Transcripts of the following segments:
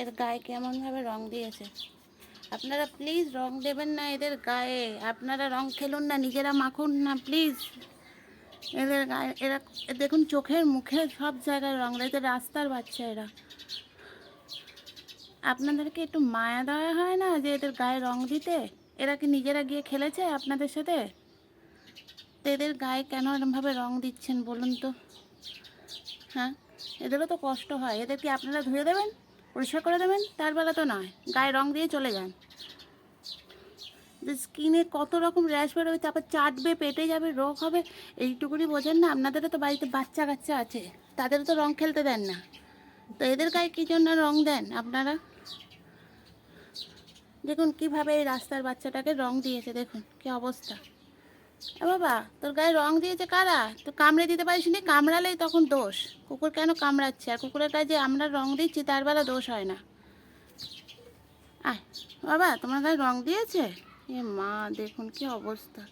এর গায়ে কেমনভাবে রং দিয়েছে? আপনারা প্লিজ রং দেবেন না এদের গায়ে। আপনারা রং খেলুন না, নিজেরা মাখুন না প্লিজ এদের গায়ে, এরা, দেখুন চোখের মুখে সব জায়গায় রং এদের রাস্তার বাচ্চা এরা আপনাদেরকে একটু মায়া দেওয়া হয় না যে এদের গায়ে রং দিতে? এরা কি নিজেরা গিয়ে খেলেছে আপনাদের সাথে? তো এদের গায়ে কেন এরমভাবে রং দিচ্ছেন বলুন তো? হ্যাঁ? এদেরও তো কষ্ট হয়। এদের কি আপনারা ধুয়ে দেবেন? পরিষ্কার করে দেবেন, তার বেলা তো নয়। গায়ে রং দিয়ে চলে যান। যে স্কিনে কত রকম র্যাশ বেরোবে, তারপর চাটবে, পেটে যাবে, রোগ হবে, এইটুকুনি বোঝেন না। আপনাদেরও তো বাড়িতে বাচ্চা কাচ্চা আছে তাদেরও তো রং খেলতে দেন না। তো এদের গায়ে কী জন্য রং দেন আপনারা? দেখুন কীভাবে এই রাস্তার বাচ্চাটাকে রং দিয়েছে, দেখুন কি অবস্থা। বাবা, তোর গায়ে রং দিয়েছে কারা? তো কামড়ে দিতে পারিস নি? কামড়ালেই তখন দোষ। কুকুর কেন কামড়াচ্ছে? আর কুকুরের গায়ে যে আমরা রং দিচ্ছি, তার বেলা দোষ হয় না। আয়, বাবা, তোমার গায়ে রং দিয়েছে? এ মা, দেখুন কি অবস্থা।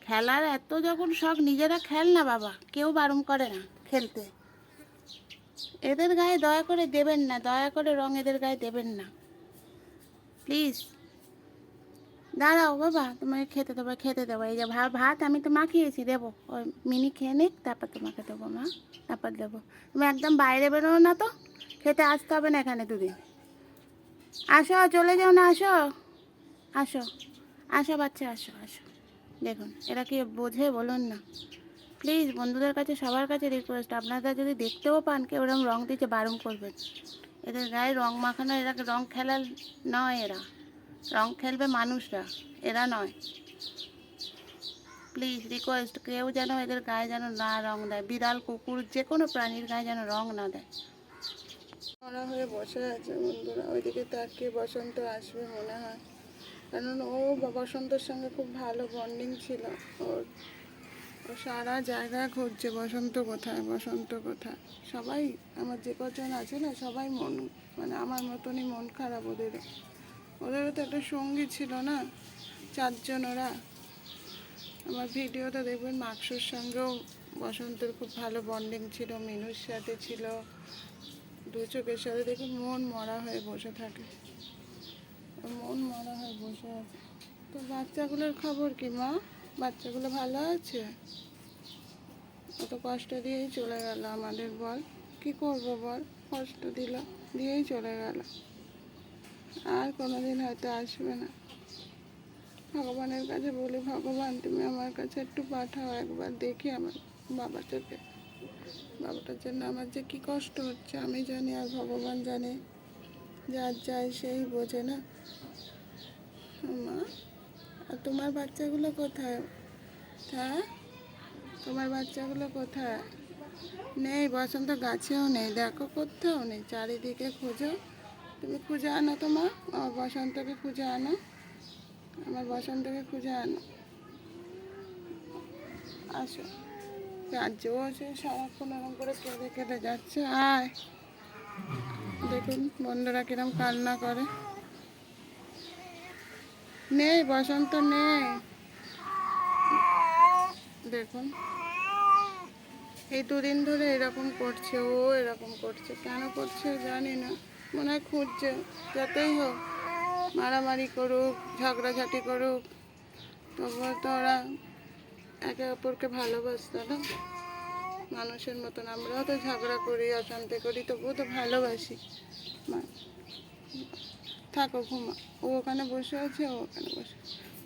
খেলার এত যখন শখ, নিজেরা খেল না বাবা। কেউ বারণ করে না খেলতে। এদের গায়ে দয়া করে দেবেন না। দয়া করে রং এদের গায়ে দেবেন না। প্লিজ দাঁড়াও বাবা, তোমাকে খেতে দেবো খেতে দেবো। এই যে ভাত ভাত আমি তো মাখিয়েছি, দেবো। ওই মিনি খেয়ে নিক, তারপর তোমাকে দেবো মা, তারপর দেবো। তুমি একদম বাইরে বেরো না তো, খেতে আসতে হবে না এখানে দুদিন। আসো, চলে যাও না, আসো। আসো আসো বাচ্চা, আসো আসো। দেখুন, এরা কি বোঝে বলুন না। প্লিজ বন্ধুদের কাছে, সবার কাছে রিকোয়েস্ট আপনারা যদি দেখতেও পান কেউ ওরকম রং দিতে বারণ করবেন। এদের গায়ে রং মাখানো, এরা রং খেলার নয় এরা। রং খেলবে মানুষরা, এরা নয়। প্লিজ রিকোয়েস্ট কেউ যেন এদের গায়ে যেন না রং দেয়। বিড়াল, কুকুর যে কোনো প্রাণীর গায়ে যেন রং না দেয়। মনে হয়ে বসে আছে বন্ধুরা। ওইদিকে তাকিয়ে বসন্ত আসবে মনে হয়। কারণ ও বসন্তের সঙ্গে খুব ভালো বন্ডিং ছিল। ওর ও সারা জায়গায় খুঁজছে বসন্ত কোথায় বসন্ত কোথায়। সবাই আমার যে কজন আছে না, সবাই মন মানে আমার মতনই মন খারাপ ওদেরও ওদেরও তো একটা সঙ্গী ছিল না, চারজন ওরা। আমার ভিডিওটা দেখবেন, মাকসুর সঙ্গেও বসন্তের খুব ভালো বন্ডিং ছিল, মিনুর সাথে ছিল। দু চোখের সাথে দেখে মন মরা হয়ে বসে থাকে। মন মরা হয়ে বসে আছে। তো বাচ্চাগুলোর খবর কি মা? বাচ্চাগুলো ভালো আছে? অত কষ্ট দিয়েই চলে গেল আমাদের বল। কি করব বল? কষ্ট দিল, দিয়েই চলে গেল। আর কোনোদিন হয়তো আসবে না। ভগবানের কাছে বলি, ভগবান, তুমি আমার কাছে একটু পাঠাও একবার, দেখি আমার বাবাটাকে বাবাটার জন্য আমার যে কি কষ্ট হচ্ছে, আমি জানি আর ভগবান জানে। যার যায় সেই বোঝে না। মা, আর তোমার বাচ্চাগুলো কোথায়? হ্যাঁ? তোমার বাচ্চাগুলো কোথায়? নেই, বসন্ত গাছেও নেই, দেখো, কোথাও নেই। চারিদিকে খুঁজো। তুমি খুঁজে আনো তোমার আমার বসন্তকে খুঁজে আনো, আমার বসন্তকে খুঁজে আনো। আসো রাজ্যও আছে সারাক্ষণ এরকম করে কেঁদে কেঁদে যাচ্ছে, আয়। দেখুন, বন্ধুরা কিরম কান্না করে। নেই, বসন্ত নেই। দেখুন, এই দুদিন ধরে এরকম করছে, ও এরকম করছে, কেন করছে জানি না। মনে হয় খুঁজছে, যাতেই হোক, মারামারি করুক, ঝগড়াঝাটি করুক, তবুও তো ওরা একে অপরকে ভালোবাসত না। মানুষের মতন আমরাও তো ঝগড়া করি, অশান্তি করি, তবুও তো ভালোবাসি। থাকো ঘুমা। ও ওখানে বসে আছে, ও ওখানে বসে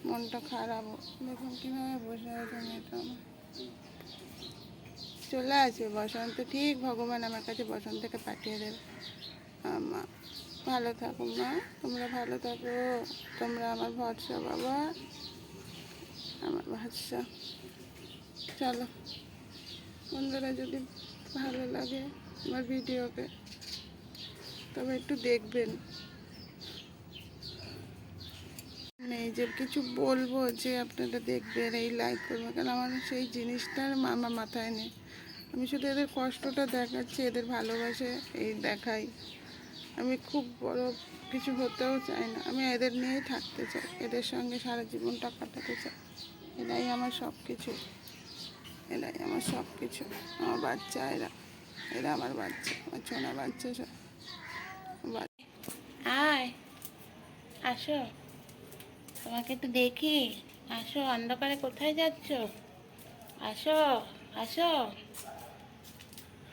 মনটা খারাপ দেখুন কীভাবে বসে আছে মেয়েটা আমার। চলে আসবে, বসন্ত ঠিক ভগবান আমার কাছে বসন্তকে পাঠিয়ে দেবে। মা ভালো থাকো মা, তোমরা ভালো থাকো। তোমরা আমার ভরসা বাবা, আমার ভরসা চলো, বন্ধুরা যদি ভালো লাগে আমার ভিডিওকে তবে একটু দেখবেন। এই যে কিছু বলব যে আপনারা দেখবেন, এই লাইক করবেন, কারণ আমার সেই জিনিসটার আমার মাথায় নেই। আমি শুধু এদের কষ্টটা দেখাচ্ছি, এদের ভালোবাসে এই দেখাই। আমি খুব বড় কিছু হতেও চাই না। আমি এদের নিয়েই থাকতে চাই, এদের সঙ্গে সারা জীবনটা কাটাতে চাই। এরাই আমার সব কিছু এরাই আমার সব কিছু আমার বাচ্চা, এরা এরা আমার বাচ্চা, আমার ছোনা বাচ্চা সব। আসো। তোমাকে একটু দেখি। আসো, অন্ধকারে কোথায় যাচ্ছ? আসো আসো।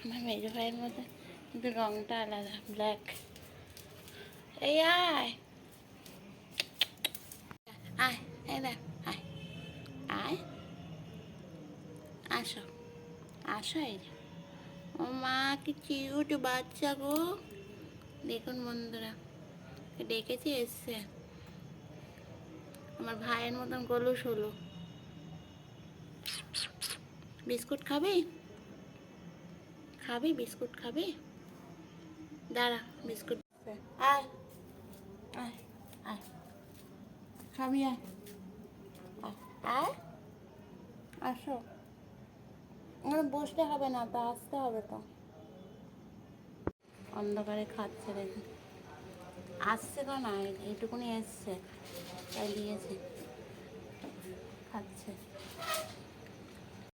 আমার মেজো ভাইয়ের মধ্যে কিন্তু রংটা আলাদা ব্ল্যাক এই আয় আয় এই দেখ আয় আয় আসো আসো এই। ও মা কি কিউট বাচ্চা গো। দেখুন বন্ধুরা ডেকেছি এসছে। আমার ভাইয়ের মতন গলুস হলো বিস্কুট খাবি? খাবি, বিস্কুট খাবি? দাঁড়া, বিস্কুট। আয়। আয় আয়। খাবি আয়। আয়, আসো। ওখানে বসতে হবে না তো আসতে হবে তো। অন্ধকারে খাচ্ছে দেখি। আসছে তো না এইটুকুনি এসছে তাই দিয়েছে। খাচ্ছে।